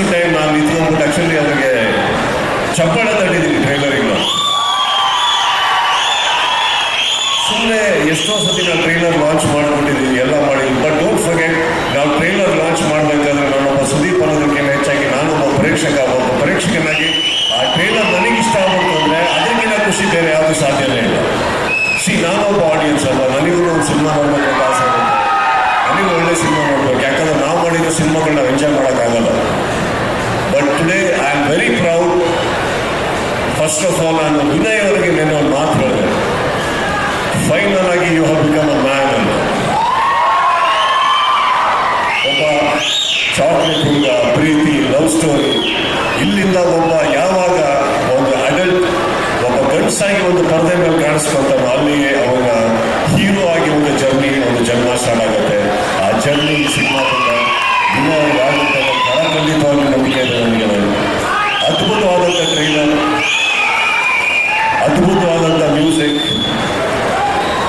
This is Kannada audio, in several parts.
ಆಕ್ಚುಲಿ ಅದಕ್ಕೆ ಚಪ್ಪಾಳೆ ತಟ್ಟಿದ್ದೀನಿ ಟ್ರೈಲರಿಂಗ್ ಸುಮ್ಮನೆ ಎಷ್ಟೋ ಸತಿ ನಾನು ಟ್ರೈಲರ್ ಲಾಂಚ್ ಮಾಡಿಬಿಟ್ಟಿದ್ದೀನಿ, ಎಲ್ಲ ಮಾಡಿ ಬಟ್ ಡೋಂಟ್ ಫರ್ಗೆಟ್ ನಾವು ಟ್ರೈಲರ್ ಲಾಂಚ್ ಮಾಡಬೇಕಾದ್ರೆ ನಾನೊಬ್ಬ ಸುದೀಪ್ ಅನ್ನೋದಕ್ಕಿಂತ ಹೆಚ್ಚಾಗಿ ನಾನು ಒಬ್ಬ ಪ್ರೇಕ್ಷಕ ಒಬ್ಬ ಪ್ರೇಕ್ಷಕನಾಗಿ ಆ ಟ್ರೈಲರ್ ನನಗೆ ಇಷ್ಟ ಆಗ್ಬಿಡ್ತು ಅಂದರೆ ಅದಕ್ಕಿಂತ ಖುಷಿ ಬೇರೆ ಯಾವುದು ಸಾಧ್ಯನೇ ಇಲ್ಲ. ಸಿ ನಾನೊಬ್ಬ ಆಡಿಯನ್ಸ್ ಅಲ್ಲ ನನಗೂ ಒಂದು ಸಿನಿಮಾ ನೋಡಬೇಕು ಆಸೆ ನನಗೂ ಒಳ್ಳೆ ಸಿನಿಮಾ ನೋಡ್ಬೇಕು. ಯಾಕಂದ್ರೆ ನಾವು ಮಾಡಿದ ಸಿನಿಮಾಗಳನ್ನ ಎಂಜಾಯ್ ಮಾಡೋಕ್ಕಾಗಲ್ಲ but today I am very proud first of all ನಾನು ವಿನಯ್ ಅವರಿಗೆ ಮಾತ್ರ ಒಂದು ಮಾತು ಹೇಳಿದೆ. ಫೈನಲ್ ಆಗಿ you have become a man ಅಂತ ಒಬ್ಬ ಚಾಕ್ಲೇಟ್ ಹುಡುಗ, ಪ್ರೀತಿ ಲವ್ ಸ್ಟೋರಿ ಇಲ್ಲಿಂದ ಒಬ್ಬ ಯಾವಾಗ ಒಂದು ಅಡಲ್ಟ್ ಒಬ್ಬ ಗಂಡಸಾಗಿ ಒಂದು ಪರದೆ ಮೇಲೆ ಕಾಣಿಸ್ಕೊಂತಾನೋ ಅಲ್ಲಿಗೆ ಅವನ ಹೀರೋ ಆಗಿ ಒಂದು ಜರ್ನಿ ಒಂದು ಜನ್ಮ ಸ್ಟಾರ್ಟ್ ಆಗುತ್ತೆ. ಆ ಜರ್ನಿ ಸಿನಿಮಾದಿಂದ ದಿನ ಆಗುತ್ತೆ ಖಂಡಿತವಾಗಿ ನಂಬಿಕೆ ಇದೆ ನನಗೆ. ಅದ್ಭುತವಾದಂಥ ಟ್ರೈಲರ್ ಅದ್ಭುತವಾದಂಥ ಮ್ಯೂಸಿಕ್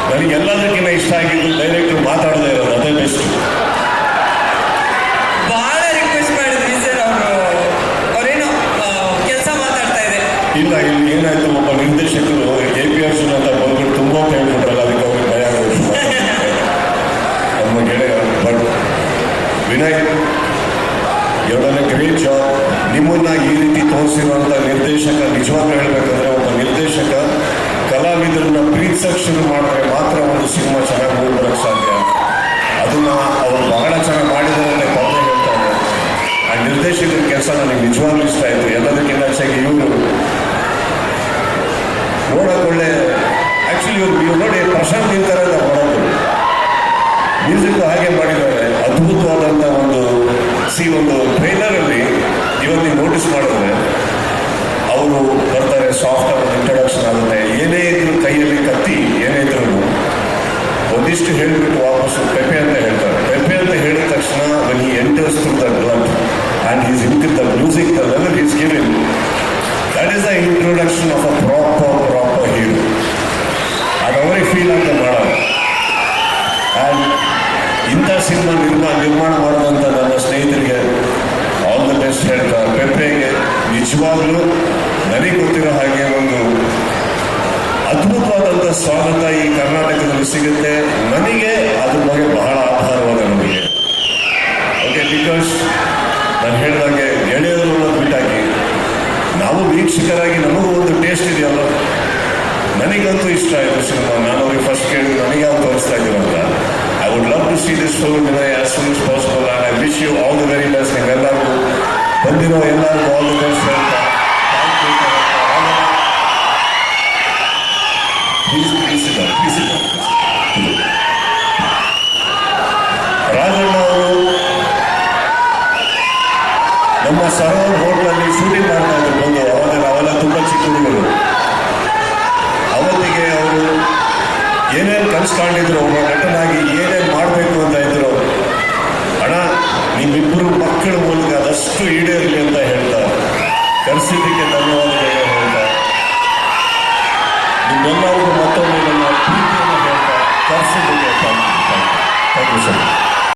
ನನಗೆ ಎಲ್ಲದಕ್ಕಿಂತ ಇಷ್ಟ ಆಗಿದ್ದು ಡೈರೆಕ್ಟರ್ ಮಾತಾಡದೇ ಇರೋದು ಅದೇ ಬೆಸ್ಟ್ ಬಹಳ ರಿಕ್ವೆಸ್ಟ್ ಮಾಡಿದ್ವಿ ಸರ್ ಅವರು ಅವ್ರೇನೋ ಕೆಲಸ ಮಾತಾಡ್ತಾ ಇದೆ ಏನಾಯ್ತು ಒಬ್ಬ ನಿರ್ದೇಶಕರು ಕೆ ಪಿ ಆರ್ ಅಂತ ಬಂದ್ಬಿಟ್ಟು ತುಂಬಾ ಹೇಳ್ಬಿಟ್ರಲ್ಲ ಅದಕ್ಕೆ ಅವ್ರಿಗೆ ಭಯ ನಮ್ಮ ಗೆಳೆಯ ಬಟ್ ವಿನಯ್, ಎರಡನೇ ಗ್ರೇಟ್ ಜಾಬ್ ನಿಮ್ಮನ್ನ ಈ ರೀತಿ ತೋರಿಸಿರುವಂಥ ನಿರ್ದೇಶಕ ನಿಜವಾಗ್ಲೂ ಹೇಳ್ಬೇಕಂದ್ರೆ ಒಬ್ಬ ನಿರ್ದೇಶಕ, ಕಲಾವಿದರನ್ನ ಪ್ರೀತಿಸಕ್ಕೆ ಶುರು ಮಾಡಿದ್ರೆ ಮಾತ್ರ ಒಂದು ಸಿನಿಮಾ ಚೆನ್ನಾಗಿ ಮೂಡಿ ಬರೋಕ್ಕೆ ಸಾಧ್ಯ ಅದನ್ನ ಅವರು ಬಹಳ ಚೆನ್ನಾಗಿ ಮಾಡಿದ್ದಾರೆ ಅಂತ ಕವನೆ ಹೇಳ್ತಾರೆ ಆ ನಿರ್ದೇಶಕರ ಕೆಲಸ ನನಗೆ ನಿಜವಾಗ್ಲೂ ಇಷ್ಟ ಆಯಿತು ಎಲ್ಲದಕ್ಕಿಂತ ಹೆಚ್ಚಾಗಿ ಇವರು ನೋಡಕ್ ಒಳ್ಳೆ ಆಕ್ಚುಲಿ ಇವ್ರು ಇವ್ರು ನೋಡಿ ಪ್ರಶಾಂತ್ ನಿಂತರ ಬರೋದು ಮ್ಯೂಸಿಕ್ ಹಾಗೆ ಮಾಡಿದ್ದಾರೆ. ಅದ್ಭುತವಾದಂಥ ಒಂದು ಸಿ ಒಂದು ಟ್ರೈಲರಲ್ಲಿ ಇವತ್ತು ನೋಟಿಸ್ ಮಾಡಿದ್ರೆ ಅವರು ಬರ್ತಾರೆ ಸಾಫ್ಟ್ ಆಗಿ ಇಂಟ್ರಡಕ್ಷನ್ ಆಗುತ್ತೆ. ಏನೇ ಇದ್ರು ಕೈಯಲ್ಲಿ ಕತ್ತಿ, ಏನೇ ಇದ್ರು ಒಂದಿಷ್ಟು ಹೇಳಿಬಿಟ್ಟು ವಾಪಸ್ಸು ಪೆಪೆ ಅಂತ ಹೇಳ್ತಾರೆ. ಪೆಪೆ ಅಂತ ಹೇಳಿದ ತಕ್ಷಣ when ಈ enters through and he's into the the level he's given, that is the introduction of a proper proper hero ಅದು ಅವರೇ ಫೀಲ್ ಅಂತ ಮಾಡೋದು ಆ್ಯಂಡ್ ಇಂಥ ಸಿನಿಮಾ ನಿರ್ಮಾಣ ನಿರ್ಮಾಣ ಮಾಡಿದಂಥ ನನ್ನ ಸ್ನೇಹಿತರಿಗೆ ಆಲ್ ದ ಬೆಸ್ಟ್ ಹೇಳ್ತಾ ಪೆಪ್ಪೆಗೆ ನಿಜವಾಗ್ಲೂ ನನಗೆ ಗೊತ್ತಿರೋ ಹಾಗೆ ಒಂದು ಅದ್ಭುತವಾದಂಥ ಸ್ವಾಗತ ಈ ಕರ್ನಾಟಕದಲ್ಲಿ ಸಿಗುತ್ತೆ. ನನಗೆ ಅದ್ರ ಬಗ್ಗೆ ಬಹಳ ಆಭಾರವಾದ ನಮಗೆ. ಓಕೆ ಬಿಕಾಸ್ ನಾನು ಹೇಳಿದಾಗೆ ಗೆಳೆಯರು ಬಿಟ್ಟಾಕಿ. ನಾವು ವೀಕ್ಷಕರಾಗಿ ನಮಗೂ ಒಂದು ಟೇಸ್ಟ್ ಇದೆಯಲ್ಲ? ನನಗಂತೂ ಇಷ್ಟ ಆಯಿತು ಸಿನಿಮಾ. ನಾನು ಅವ್ರಿಗೆ ಫಸ್ಟ್ ಕೇಳಿ ನನಗೆ ಯಾವ್ದು ತೋರಿಸ್ತಾ ಅಂತ. I would love to see this in as soon possible I wish you all the very best ಬಂದಿರೋ ಎಲ್ಲರಿಗೂ ಆಲ್ ದಿ ಬೆಸ್ಟ್ ಅಂತ. ರಾಜಣ್ಣ ಅವರು ನಮ್ಮ ಸರೋವರ್ ಹೋಟ್ಲಲ್ಲಿ ಶೂಟಿಂಗ್ ಮಾಡ್ತಾ ಇದ್ರು ಬಂದು ಅವಾಗ ನಾವೆಲ್ಲ ತುಂಬ ಚಿಕ್ಕ ಹುಡುಗರು. ಅವತ್ತಿಗೆ ಅವರು ಏನೇನು ಕನಸು ಅವರು ಒಬ್ಬ ನಟನಾಗಿ ಏನೇನು ಮಾಡಬೇಕು ಅಂತ ಇದ್ರು. ಅಣ್ಣ, ನಿಮ್ಮಿಬ್ಬರು ಮಕ್ಕಳ ಮೂಲಕ ಅದಷ್ಟು Kesinlikle ben o anı Bunlar